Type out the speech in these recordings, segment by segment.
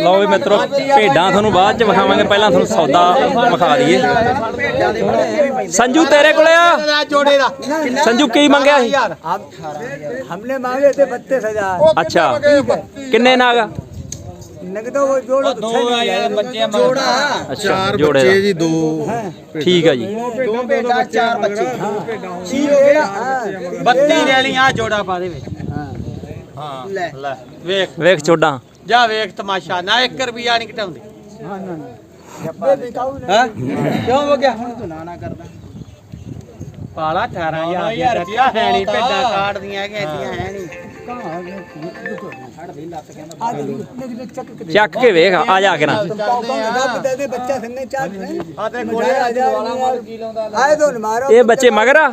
ਲਓ ਵੀ ਮਿੱਤਰੋ ਭੇਡਾਂ ਤੁਹਾਨੂੰ ਬਾਅਦ ਚ ਵਿਖਾਵਾਂਗੇ ਪਹਿਲਾਂ ਤੁਹਾਨੂੰ ਸੌਦਾ ਵਿਖਾ ਦਈਏ। ਸੰਜੂ ਤੇਰੇ ਕੋਲੇ ਆ? ਜੋੜੇ ਦਾ। ਸੰਜੂ ਕੀ ਮੰਗਿਆ ਸੀ? ਹਮਨੇ ਮੰਗੇ ਤੇ 32000 ਅੱਛਾ ਕਿੰਨੇ ਨਾਗਾ? ਨਗਦੋ ਉਹ ਦੋ ਯਾਰ ਬੱਚੇ ਜੋੜਾ ਚਾਰ ਬੱਚੇ ਜੀ ਦੋ ਠੀਕ ਆ ਜੀ। ਦੋ ਬੇਟਾ ਚਾਰ ਬੱਚੇ। ਠੀਕ ਹੋ। ਗਿਆ? 32 ਰੈਲੀਆਂ ਜੋੜਾ ਪਾ ਦੇ ਵਿੱਚ। ਹਾਂ ਲੈ। ਲੈ। ਵੇਖ। ਵੇਖ ਚੋਡਾਂ ਜਾ ਵੇਖ ਤਮਾਸ਼ਾ ਨਾ 1 ਰੁਪਿਆ ਨਹੀਂ ਘਟਾਉਂਦੇ। ਹਾਂ ਨਾ ਹਾਂ? ਕਿਉਂ ਹੋ ਗਿਆ? ਹੁਣ ਤੂੰ ਨਾ ਨਾ ਕਰਦਾ। ਪਾਲਾ 18000 ਰੁਪਿਆ ਹੈ ਨਹੀਂ ਭੇਡਾਂ ਕਾਟਦੀਆਂ ਹੈਗੀਆਂ ਐਡੀਆਂ ਹੈ ਨਹੀਂ। ਚੱਕ ਕੇ ਵੇਖ ਆ ਜਾ ਕੇ ਨਾ ਇਹ ਬੱਚੇ ਮਗਰਾ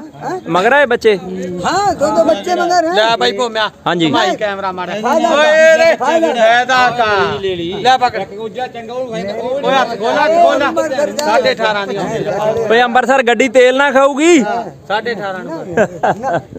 ਮਗਰਾ ਇਹ ਬੱਚੇ ਹਾਂ ਦੋ ਦੋ ਬੱਚੇ ਮਗਰ ਲੈ ਭਾਈ ਭੋਮਿਆ ਹਾਂਜੀ ਭਾਈ ਕੈਮਰਾ ਮਾੜਾ ਓਏ ਰੇ ਫਾਇਦਾ ਲੈ ਪਕੜ ਉੱਜਾ ਚੰਗਾ ਓਏ ਹੱਥ ਖੋਲਾ ਖੋਲਾ 18.5 ਦੀ ਓਏ ਅੰਮ੍ਰਿਤਸਰ ਗੱਡੀ ਤੇਲ ਨਾ ਖਾਊਗੀ 18.5 ਨੂੰ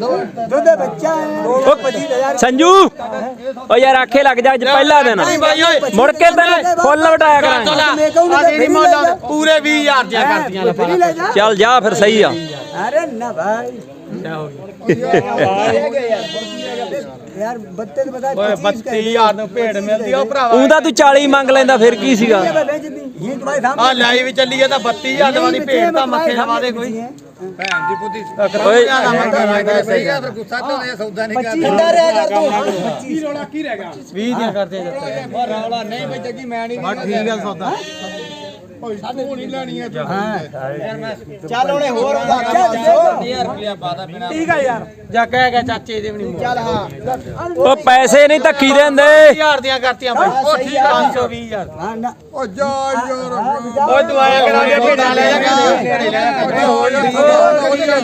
ਦੁੱਧ ਬੱਚਾ ਸੰਜੂ ਓ ਯਾਰ ਆਖੇ ਲੱਗ ਜਾ ਪਹਿਲਾ ਦਿਨ। ਮੁੜ ਕੇ ਤੈਨੂੰ ਫੁੱਲ ਵਟਾਇਆ ਕਰਾਂਗੇ। ਪੂਰੇ 20000 ਦੀਆਂ ਕਰਦੀਆਂ ਚੱਲ ਜਾ ਫਿਰ ਸਹੀ ਆ। ਅਰੇ ਨਾ ਭਾਈ। ਬਤਾ 32000 ਨੂੰ ਭੇਡ ਮਿਲਦੀ ਆ ਭਰਾਵਾ। ਉਹਦਾ ਤੂੰ 40 ਮੰਗ ਲੈਂਦਾ ਫਿਰ ਕੀ ਸੀਗਾ? ਆ ਲਾਈਵ ਚੱਲੀ ਆ ਤਾਂ 32000 ਵਾਲੀ ਭੇਡ ਤਾਂ ਮੱਥੇ ਲਵਾ ਦੇ ਕੋਈ। ਭੈਣ ਦੀ। ਕੀ ਰਹਿ ਗਿਆ? 20 ਦੀਆਂ ਕਰਦੇ ਜਾਂਦੇ ਰੌਲਾ ਨਹੀਂ ਬਈ ਜੱਗੀ ਮੈਂ ਨਹੀਂ ਠੀਕ ਹੈ ਸੌਦਾ। ਭਾਈ ਤੂੰ ਨਹੀਂ ਲੈਣੀ ਹੈ। ਚੱਲ ਉਹਨੇ ਹੋਰ ਠੀਕ ਆ ਯਾਰ। ਜਾ ਕਹਿ ਗਿਆ ਚਾਚੇ ਦੇ ਵੀ ਨਹੀਂ ਚੱਲ ਹਾਂ। ਉਹ ਪੈਸੇ ਨਹੀਂ ਧੱਕੀ ਦਿੰਦੇ। 1000 ਦੀਆਂ ਕਰਤੀਆਂ ਬਾਈ ਉਹ ਠੀਕ 520 ਯਾਰ ਉਹ ਜਾ ਯਾਰ ਉਹ ਦਵਾਇਆ ਕਰਾਂਗੇ ਭੇਡਾ ਲੈ ਜਾ ਕਹਿੰਦੇ ਹੋਰ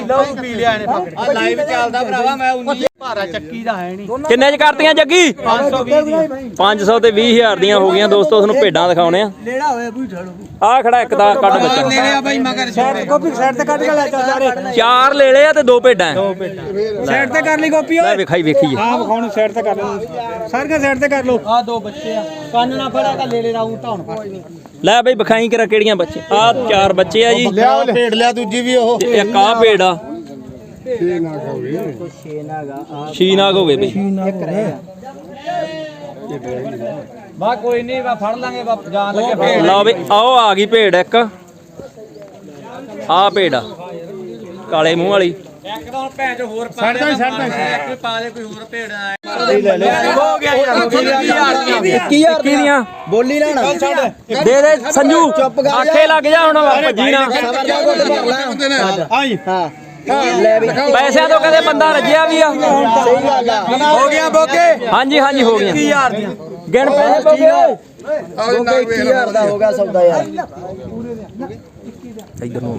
ਲੋ ਪੀ ਲਿਆ ਇਹਨੇ ਲਾਈਵ ਚੱਲਦਾ ਭਰਾਵਾ ਮੈਂ 19 ਭਾਰਾ ਚੱਕੀ ਦਾ ਹੈ ਨਹੀਂ। ਕਿੰਨੇ ਚ ਕਰਤੀਆਂ ਜੱਗੀ 520 ਦੀਆਂ। 500 ਤੇ 20000 ਦੀਆਂ ਹੋ ਗਈਆਂ ਦੋਸਤੋ ਤੁਹਾਨੂੰ ਭੇਡਾਂ ਦਿਖਾਉਣੇ ਆ। ਲੈਣਾ ਹੋਇਆ ਬੂਈ ਠਾਲੋ ਆ ਖੜਾ ਇੱਕ ਦਾ ਕੱਢ ਬੱਚਾ ਲੈ ਬਾਈ ਮਗਰ ਸ਼ੇਰ ਕਾਪੀ ਸਾਈਡ ਤੇ ਕੱਢ ਕੇ ਲੈ ਚਾ ਸਾਰੇ ਚਾਰ ਲੈ ਲਏ ਆ ਤੇ ਦੋ ਭੇਡਾਂ। ਦੋ ਭੇਡਾਂ। ਸਾਈਡ ਤੇ ਕਰ ਲਈ ਕਾਪੀ ਓਏ। ਵੇਖਾਈ ਵੇਖੀ ਆ ਵਿਖਾਉਣ ਸਾਈਡ ਤੇ ਕਰ ਲਓ। ਸਾਰੀਆਂ ਸਾਈਡ ਤੇ ਕਰ ਲਓ। ਆ ਦੋ ਬੱਚੇ ਆ। ਕੰਨ ਨਾ ਫੜਾ ਤਾਂ ਲੈ ਲੈ ਰਾਉ ਢਾਉਣ ਫੜ। ਲੈ ਬਈ ਵਿਖਾਈ ਕਿਹੜਾ ਕਿਹੜੀਆਂ ਬੱਚੇ ਆ ਚਾਰ ਬੱਚੇ ਆ ਜੀ। ਲਿਆ ਭੇਡ ਲਿਆ ਦੂਜੀ ਵੀ ਉਹ। ਇੱਕ ਆ ਭੇਡ ਆ। ਛੇ ਹੋ ਗਏ ਬਈ ਇੱਕ ਰਹਿ ਗਿਆ ਬਾ ਕੋਈ ਨਹੀਂ ਬਾ ਫੜ ਲਾਂਗੇ ਬਾ ਜਾਣ ਲੱਗੇ ਫੜ ਲਓ ਬਈ ਆਓ ਆ ਗਈ ਭੇਡ ਇੱਕ ਆ ਭੇਡ ਆ ਕਾਲੇ ਮੂੰਹ ਵਾਲੀ ਇੱਕ ਤਾਂ ਭੈਣ ਚ ਹੋਰ ਪਾ ਛੱਡ ਦੇ ਛੱਡ ਦੇ ਪਾ ਦੇ ਕੋਈ ਹੋਰ ਭੇਡ ਆ ਹੋ ਗਿਆ ਯਾਰ 21000 ਦੀ 21000 ਦੀਆਂ ਬੋਲੀ ਲੈਣਾ ਦੇ ਦੇ ਸੰਜੂ ਆਖੇ ਲੱਗ ਪੈਸਿਆਂ ਤੋਂ ਕਦੇ ਬੰਦਾ ਰੱਜਿਆ ਵੀ ਆ। ਹੋ ਗਿਆ ਬੋਕੇ? ਹਾਂਜੀ ਹਾਂਜੀ ਹੋ ਗਿਆ 20000 ਦੀਆਂ। ਗਿਣ ਪੈਸੇ ਬੋਕੇ? ਓਏ 21000 ਦਾ ਹੋ ਸੌਦਾ ਯਾਰ। ਇਧਰ ਨੂੰ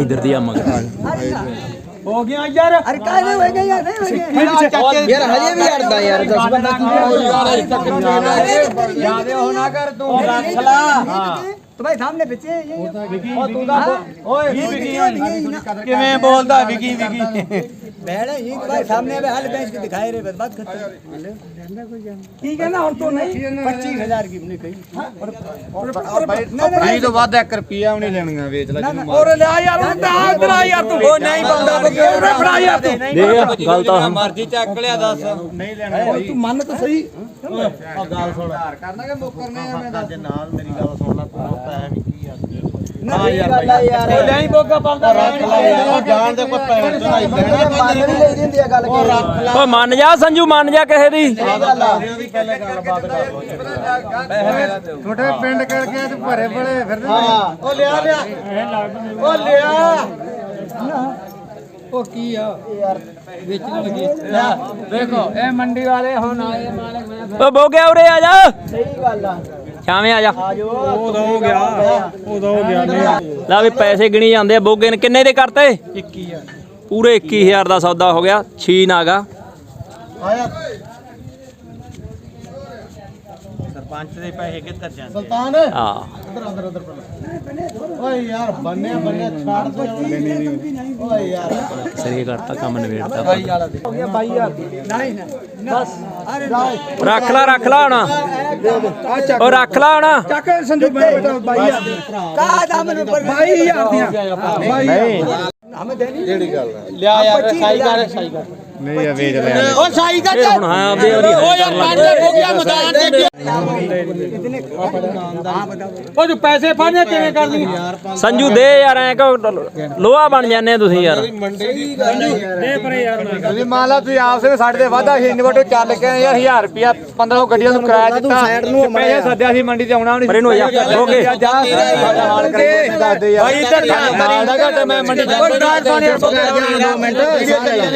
ਇਧਰ ਦੀ ਆ ਹੋ ਗਿਆ ਯਾਰ। ਅਰੇ ਕਾਹਦੇ ਹੋ ਗਿਆ ਯਾਰ? ਨਹੀਂ ਹੋ ਗਿਆ ਯਾਰ ਹਜੇ ਵੀ ਅੜਦਾ ਯਾਰ 10 ਬੰਦਾ ਯਾਦ ਹੋਣਾ ਕਰ ਤੂੰ। ਰੱਖ ਲਾ। तो भाई सामने बच्चे ये ਉਹ ਤੂੰ ਦਾ ਓਏ ये बिकी ਕਿਵੇਂ ਬੋਲਦਾ ਵਿਗੀ ਵਿਗੀ बहरे ये तो भाई सामने अबे हाल बेच के दिखाए रे बस बात खत्म ठीक है ना हम तो नहीं पच्चीस हजार की हमने कही ਨਹੀਂ ਤੋਂ ਵੱਧ 1 ਰੁਪਿਆ ਵੀ ਨਹੀਂ ਲੈਣੀਆਂ ਵੇਚ ਲੈ ਜਿਹਨੂੰ ਔਰ ਲੈ ਯਾਰ ਉਹ ਤਾਂ ਇਧਰ ਆ ਯਾਰ ਤੂੰ ਉਹ ਨਹੀਂ ਪਾਉਂਦਾ ਉਹਨੇ ਫੜਾ ਯਾਰ ਤੂੰ ਦੇਖ ਗੱਲ ਤਾਂ ਮਰਜ਼ੀ ਚੱਕ ਲਿਆ ਦੱਸ ਨਹੀਂ ਲੈਣਾ तू मान तो सही ਆ ਗੱਲ ਸੁਣ ਕਰਨਾ ਕਿ ਮੁੱਕਰਨੇ ਆ ਮੈਂ ਦੱਸ ਨਾਲ ਮੇਰੀ ਗੱਲ ਸੁਣ ਲੈ ਤੂੰ ਪੈਸੇ ਵੀ ਹਾਂ ਯਾਰ ਯਾਰ। ਨਹੀਂ ਬੋਗਾ ਪਾਉਂਦਾ ਜਾਣ ਦੇ ਕੋਈ ਪੈਰ ਚੜਾਈ ਮੰਨ ਨਹੀਂ ਲਈ ਦਿੰਦੀ ਆ ਗੱਲ ਕੇ ਓ ਮੰਨ ਜਾ ਸੰਜੂ ਮੰਨ ਜਾ ਕਿਸੇ ਦੀ। ਛੋਟੇ ਪਿੰਡ ਕਰਕੇ ਤੇ ਭਰੇ ਬੜੇ ਫਿਰ ਹਾਂ। ਉਹ ਲਿਆ ਲਿਆ। ਉਹ ਲਿਆ। ਦੇਖੋ ਇਹ ਮੰਡੀ ਵਾਲੇ ਹੁਣ ਆਏ ਮਾਲਕ ਮੈਂ ਓ ਬੋਗਿਆ ਉਰੇ ਆ ਜਾ। ਸਹੀ ਗੱਲ ਆ। ਛਾਵੇਂ ਆ ਜਾ। ਆਜੋ ਉਹ ਹੋ ਗਿਆ ਲੈ ਵੀ ਪੈਸੇ ਗਿਣੀ ਜਾਂਦੇ ਆ ਬੋਗੇ ਨੇ। ਕਿੰਨੇ ਦੇ ਕਰਤੇ? 21000 ਪੂਰੇ 21000 ਦਾ ਸੌਦਾ ਹੋ ਗਿਆ ਛੀ ਨਾਗਾ। ਸਰਪੰਚ ਦੇ ਪੈਸੇ ਕਿੱਧਰ ਜਾਂਦੇ ਸੁਲਤਾਨ? ਹਾਂ। ਉਧਰ ਉਧਰ ਉਧਰ ਓਏ ਯਾਰ ਬੰਨਿਆ ਬੰਨਿਆ ਛਾੜ ਦੇ ਓਏ ਯਾਰ। ਸਰੀ ਕਰਤਾ ਕੰਮ ਨਵੇੜਦਾ ਹੋ ਗਿਆ 22000 ਨਹੀਂ ਨਹੀਂ। ਬਸ। ਅਰੇ ਰੱਖ ਲਾ ਰੱਖ ਲਾ ਹੁਣ। ਓ ਰੱਖ ਲਾ ਹੁਣ। ਚੱਕ ਬੇਟਾ 22000 ਦੇ। ਕਾ ਦਾ ਮੈਨੂੰ 22000 ਦੀਆਂ? 22000 ਹਮੇ ਦੇਣੀ ਜਿਹੜੀ ਗੱਲ ਲਿਆ ਯਾਰ ਸਾਈ ਕਰ ਸਾਈ ਕਰ। ਨਹੀਂ ਆ ਵੇਚ ਲੈ ਉਹ ਸਾਈ ਕਰ ਇਹ ਹੁਣ ਹਾਂ ਆਪਦੇ ਉਹਦੀ ਉਹ ਯਾਰ ਪੰਜ ਲੱਖ ਹੋ ਗਿਆ ਮੈਦਾਨ ਤੇ। ਗਿਆ ਉਹ ਜੋ ਪੈਸੇ ਫੜਨੇ ਕਿਵੇਂ ਕਰਨੀ? ਸੰਜੂ ਦੇ ਯਾਰ ਐ ਕੋ ਲੋਹਾ ਬਣ ਜਾਂਦੇ ਤੁਸੀਂ ਯਾਰ। ਤੁਸੀਂ ਮੰਨ ਲਾ ਤੁਸੀਂ ਆਪਸ ਵਿੱਚ ਸਾਡੇ ਤੇ ਵਾਧਾ ਸੀ ਇੰਨੇ ਵੱਡੇ ਚੱਲ ਕੇ ਆਏ ਯਾਰ 1000 ਰੁਪਿਆ 1500 ਗੱਡੀਆਂ ਨੂੰ ਕਿਰਾਇਆ ਦਿੱਤਾ। ਪੈਸੇ ਸੱਦਿਆ ਸੀ ਮੰਡੀ ਤੇ ਆਉਣਾ ਨਹੀਂ ਪਰ ਇਹਨੂੰ ਹੋ ਜਾ ਹੋ ਗਏ ਭਾਈ ਇੱਧਰ ਦਾ ਘਟ ਮੈਂ ਮੰਡੀ ਜਾ ਕੋਈ ਡਾਲ ਪਾਣੀ ਦੋ ਮਿੰਟ।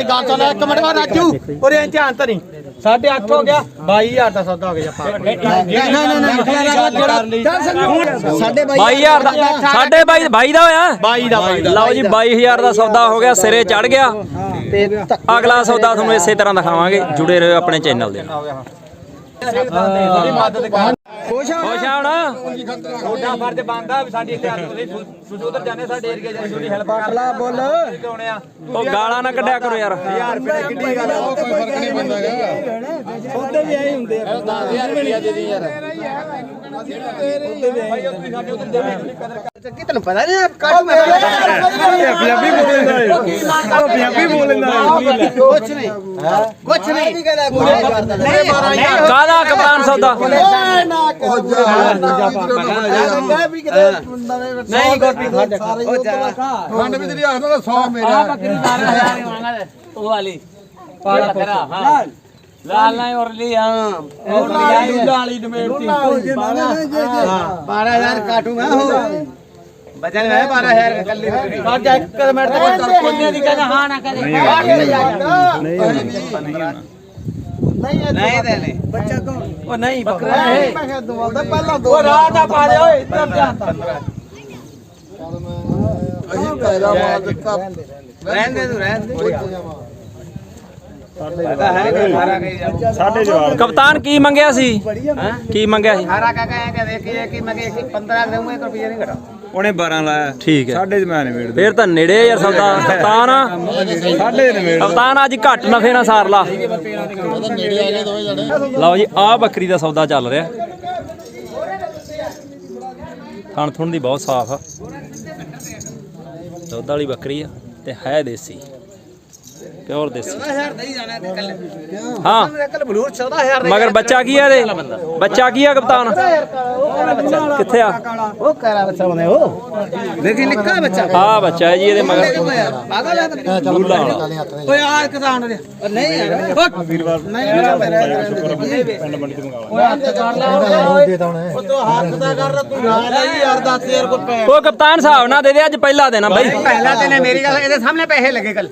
ਗੱਲ ਸੁਣ ਇੱਕ ਮਿੰਟ ਬਾਅਦ ਰਾਜੂ। ਉਰੇ ਧਿਆਨ ਧਰੀ 8.5 ਹੋ ਗਿਆ 22000 ਦਾ ਸੌਦਾ ਹੋ ਗਿਆ ਆਪਾਂ। ਨਾ ਨਾ ਨਾ ਸਾਡੇ 22000 ਦਾ ਸਾਡੇ ਬਾਈ ਬਾਈ ਦਾ ਹੋਇਆ? 22 ਦਾ ਬਾਈ ਲਓ ਜੀ 22000 ਦਾ ਸੌਦਾ ਹੋ ਗਿਆ ਸਿਰੇ ਚੜ ਗਿਆ। ਤੇ ਅਗਲਾ ਸੌਦਾ ਤੁਹਾਨੂੰ ਇਸੇ ਤਰ੍ਹਾਂ ਦਿਖਾਵਾਂਗੇ। ਜੁੜੇ ਰਹੋ ਆਪਣੇ ਚੈਨਲ ਦੇ ਨਾਲ। ਖੁਸ਼ ਆ ਹੁਣ? ਤੁਹਾਡਾ ਫਰਜ਼ ਬਣਦਾ ਵੀ ਸਾਡੀ ਇੱਥੇ ਤੁਸੀਂ ਸੁਜੂਦਰ ਜਾਂਦੇ ਸਾਡੇ ਏਰੀਆ ਜਾਂਦੇ ਤੁਹਾਡੀ ਹੈਲਪ ਕਰ ਲਾ ਬੋਲ। ਆਉਣੇ ਆ? ਉਹ ਗਾਲਾਂ ਨਾ ਕੱਢਿਆ ਕਰੋ ਯਾਰ। 1000 ਰੁਪਏ ਦੀ ਕਿੱਡੀ ਗੱਲ ਆ। ਕੋਈ ਫ਼ਰਕ ਨਹੀਂ ਪੈਂਦਾ ਸੌਦੇ ਵੀ ਆਏ ਹੁੰਦੇ ਆ। 10000 ਰੁਪਏ ਦੇ ਦੀ ਯਾਰ। ਭਾਈ ਉਹ ਤੁਸੀਂ ਸਾਡੇ ਉਧਰ ਦੇਵੇ ਨਹੀਂ ਕਦਰ ਕੀ ਤੈਨੂੰ ਪਤਾ ਨਹੀਂ ਕਾਟੂ ਮੈਂ ਪੰਜਾਬੀ ਬੋਲਦਾ ਪੰਜਾਬੀ ਬੋਲਦਾ ਕੁਛ ਨਹੀਂ। ਕੁਛ ਨਹੀਂ। ਕਹਿੰਦਾ ਕਪਤਾਨ ਸੌਦਾ? ਨਹੀਂ ਗੋਪੀ ਉਹ ਚਲਾ ਖੰਡ ਵੀ ਤੇਰੀ ਆਖਦਾ 100 ਮੇਰਾ ਉਹ ਵਾਲੀ ਪਾਲਾ ਕਰਾ ਹਾਂ ਲਾਲ ਨਹੀਂ ਔਰ ਲਈ ਹਾਂ ਉਹ ਲਾਲੀ ਲਾਲੀ ਡਮੇੜਤੀ 12000 ਕਾਟੂਗਾ ਹੋ ਬਚਨ ਹੈ 12000 ਕੱਲੀ ਕੱਢ ਜਾ ਇੱਕ ਮਿੰਟ ਤੇ ਕੋਨੇ ਦੀ ਕਹਿੰਦਾ ਹਾਂ ਨਾ ਕਰੇ ਨਹੀਂ ਦੇਣੇ ਬੱਚਾ ਕੌਣ? ਉਹ ਨਹੀਂ ਬੱਕਰਾ ਹੈ ਮੈਂ ਕਿਹਾ ਦਵਾਉਂਦਾ ਪਹਿਲਾਂ ਦੋ ਉਹ ਰਾਤ ਦਾ ਪਾ ਦੇ ਓਏ ਇੱਧਰ ਧਿਆਨ ਤਾ। ਅਸੀਂ ਪੈਦਾ ਮਾਰ ਦਿੱਤਾ ਰਹਿਣ ਦੇ ਤੂੰ ਰਹਿਣ ਦੇ। ਪਤਾ ਹੈ ਕਿ ਸਾਰਾ ਕਹੀ ਜਾਓ ਕਪਤਾਨ ਕੀ ਮੰਗਿਆ ਸੀ? ਕੀ ਮੰਗਿਆ ਸੀ? ਸਾਰਾ ਕਹ ਕਹੇ ਕਿ ਦੇਖੀਏ ਕਿ ਮੈਂ ਕਿ 15 ਦੇਵਾਂ 1 ਰੁਪਏ ਨਹੀਂ ਘਟਾ। ਉਹਨੇ 12 ਲਾਇਆ। ਠੀਕ ਹੈ। ਸਾਡੇ ਚ ਮੈਂ ਨਹੀਂ ਵੇੜਦਾ। ਫੇਰ ਤਾਂ ਨੇੜੇ ਆ ਯਾਰ ਸੌਦਾ। ਕਪਤਾਨ ਆ। ਸਾਡੇ ਨੇ ਵੇੜ ਕਪਤਾਨ ਅੱਜ ਘੱਟ ਨਫੇ ਨਾਲ ਸਾਰ ਲਾ। ਲਓ ਜੀ ਆਹ ਬੱਕਰੀ ਦਾ ਸੌਦਾ ਚੱਲ ਰਿਹਾ। ਥਣ ਥੁਣ ਦੀ ਬਹੁਤ ਸਾਫ਼ ਆ। ਦੁੱਧ ਵਾਲੀ ਬੱਕਰੀ ਆ ਤੇ ਹੈ ਦੇਸੀ। ਪਿਓਰ ਦੇਸੀ? ਹਾਂ। ਕੱਲ ਬਲੂਰ 14000 ਮਗਰ ਬੱਚਾ ਕੀ ਆ ਇਹਦੇ? ਬੱਚਾ ਕੀ ਆ ਕਪਤਾਨ? ਕਿੱਥੇ ਆ? ਉਹ ਕਰਾ ਬੱਚਾ ਬਣੇ ਉਹ। ਦੇਖੀ ਨਿੱਕਾ ਬੱਚਾ। ਆ ਬੱਚਾ ਹੈ ਜੀ ਇਹਦੇ ਮਗਰ। ਪਾਗਲ ਹੈ ਓਏ ਆ ਕਿਸਾਨ ਨਹੀਂ ਯਾਰ ਵੀਰਵਾਰ ਉਹ ਤੂੰ ਹੱਥ ਦਾ ਕਰ ਤੂੰ ਨਾ ਲਈ ਯਾਰ 10000 ਕੋ ਪੈ ਉਹ ਕਪਤਾਨ ਹਿਸਾਬ ਨਾਲ ਦੇ ਦੇ ਅੱਜ ਪਹਿਲਾ ਆ ਬਾਈ। ਪਹਿਲਾ ਨੇ ਮੇਰੀ ਗੱਲ ਇਹਦੇ ਸਾਹਮਣੇ ਪੈਸੇ ਲੱਗੇ ਕੱਲ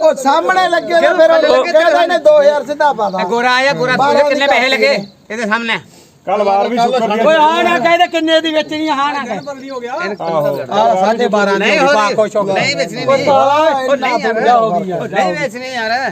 ਉਹ ਸਾਹਮਣੇ ਲੱਗੇ ਨੇ ਫਿਰ ਉਹ ਕਹਿੰਦਾ ਇਹਨੇ 2000 ਸਿੱਧਾ ਪਾਦਾ ਗੋਰਾ ਆਇਆ ਗੋਰਾ ਤੂੰ ਕਿੰਨੇ ਪੈਸੇ ਲੱਗੇ? ਇਹਦੇ ਸਾਹਮਣੇ। ਕੱਲ ਵਾਰ ਵੀ ਸ਼ੁਕਰ ਦੀ ਓਏ ਆ ਨਾ ਕਹਦੇ ਕਿੰਨੇ ਦੀ ਵੇਚਣੀ ਹਾਂ ਨਾ ਕਹੇ ਹੋ ਗਿਆ। ਆ ਸਾਢੇ 12 ਨਹੀਂ ਹੋ ਹੋ ਨਹੀਂ ਵੇਚਣੀ ਨਹੀਂ ਉਹ ਨਹੀਂ ਯਾਰ ਹੋ ਗਈ ਨਹੀਂ ਵੇਚਣੀ ਯਾਰ।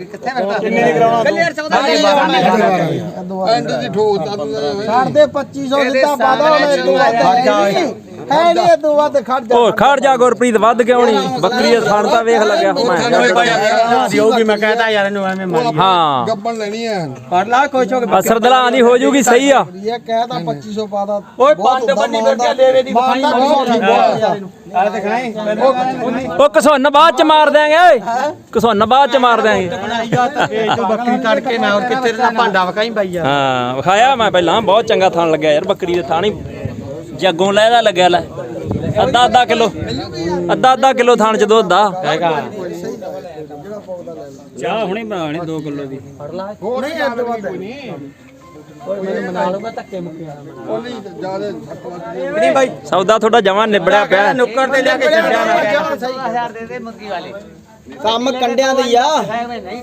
ਕਿੱਥੇ ਵਰਤਾ ਕਿੰਨੇ ਦੀ ਕਰਾਉਣਾ ਕੱਲ ਯਾਰ 14 ਐਂਡ ਦੀ ਠੋਕ ਤਾ। ਤੂੰ ਛੱਡ ਦੇ 2500 ਸਿੱਧਾ ਪਾਦਾ ਉਹਨੇ ਤੂੰ ਵੱਧ ਹੈ ਨਹੀਂ ਤੂੰ ਵੱਧ ਖੜ ਜਾ ਹੋਰ ਖੜ ਜਾ ਗੁਰਪ੍ਰੀਤ ਵੱਧ ਕਿਉਂ ਨਹੀਂ? ਬੱਕਰੀ ਦਾ ਥਣ ਤਾਂ ਵੇਖ ਲੱਗਿਆ ਮੈਂ ਦਿਓ ਵੀ ਮੈਂ ਕਹਤਾ ਯਾਰ ਇਹਨੂੰ ਐਵੇਂ ਮਾਰ ਹਾਂ। ਗੱਬਣ ਲੈਣੀ ਹੈ। ਫੜ ਲਾ ਖੁਸ਼ ਹੋ ਕੇ ਅਸਰ ਦਲਾਂ ਦੀ ਹੋ ਜੂਗੀ ਸਹੀ ਆ। ਇਹ ਕਹਿਦਾ 2500 ਪਾਦਾ ਓਏ ਬੰਦ ਬੰਨੀ ਫਿਰ ਕੇ ਲੈਵੇ ਦੀ ਦਿਖਾਈ। ਆਲੇ ਦਿਖਾਈ। ਉਹ ਕਸੁੰਨ ਬਾਅਦ ਚ ਮਾਰ ਦਿਆਂਗੇ ਓਏ। ਕਸੁੰਨ ਬਾਅਦ ਚ ਮਾਰ ਦਿਆਂਗੇ। ਤੂੰ ਬੱਕਰੀ ਤੜਕੇ ਮੈਂ ਹੋਰ ਕਿੱਥੇ ਦਾ ਭਾਂਡਾ ਵਕਾਈ ਬਾਈ ਯਾਰ ਹਾਂ ਵਿਖਾਇਆ ਮੈਂ ਪਹਿਲਾਂ ਬਹੁਤ ਚੰਗਾ ਥਣ ਲੱਗਿਆ ਯਾਰ ਬੱਕਰੀ ਦੇ ਥਾਣੀ ਜੱਗੋਂ ਲੈ ਦਾ ਲੱਗਿਆ ਲੈ। ਅੱਧਾ ਅੱਧਾ ਕਿਲੋ ਅੱਧਾ ਅੱਧਾ ਕਿਲੋ ਥਾਣ ਚ ਦੁੱਧ ਦਾ ਹੈਗਾ। ਚਾਹ ਹੁਣੇ ਬਣਾਣੀ 2 ਕਿਲੋ ਦੀ। ਨਹੀਂ ਅੱਧ ਵੱਧ ਨਹੀਂ। ਨਹੀਂ ਬਾਈ। ਸੌਦਾ ਤੁਹਾਡਾ ਜਮਾ ਨਿਬੜਿਆ ਪਿਆ। ਨੁੱਕਰ ਤੇ ਲਿਆ ਕੇ ਛੱਡਿਆ ਮੈਂ। ਕੰਮ ਕੰਡਿਆਂ ਦੇ ਆ। ਨਹੀਂ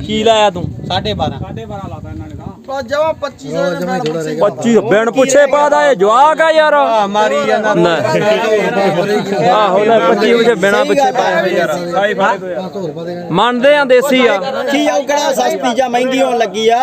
ਕੀ ਲਾਇਆ ਤੂੰ? 12.5 ਬਸ ਜਮਾ 2500 ਦੇ ਨਾਲ ਬੱਚੇ 25 ਬਿਨ ਪੁੱਛੇ ਪਾਦਾ ਇਹ ਜਵਾਕ ਆ ਯਾਰ। ਮਾਰੀ ਜਾਂਦਾ ਨਾ। ਆਹੋ ਲੈ 25 ਵਜੇ ਬਿਨਾ ਪੁੱਛੇ ਪਾਇਆ ਯਾਰ। ਮੰਨਦੇ ਆ ਦੇਸੀ ਆ। ਕੀ ਆਉ ਕਿਹੜਾ ਸਸਤੀ ਜਾਂ ਮਹਿੰਗੀ ਹੋਣ ਲੱਗੀ ਆ?